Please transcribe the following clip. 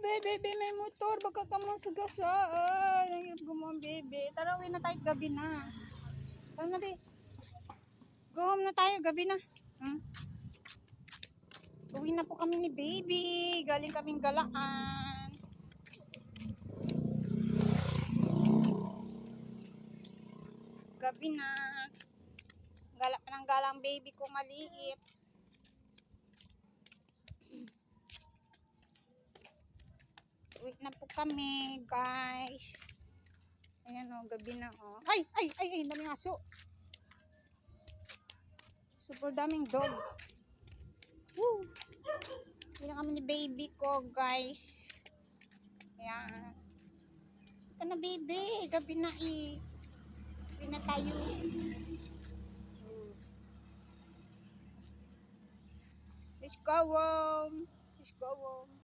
baby, baby, may motor. Baka ka mo sa gasaan. Ang hirap gumawa, baby. Tara, uwi na tayo. Gabi na. Tara na, baby. Go home na tayo. Gabi na. Hmm? Uwi na po kami ni baby. Galing kaming galaan. Gabi na. Gala pa ng galang baby ko maliit. Uwi na po kami, guys. Ayan o, gabi na o. Ay, ay, ay, ay, daming aso. Super daming dog. Woo! Na kami ni baby ko, guys. Ayan. Ika na, baby. Gabi na eh. Uwi na tayo. Let's go home. Let's go home.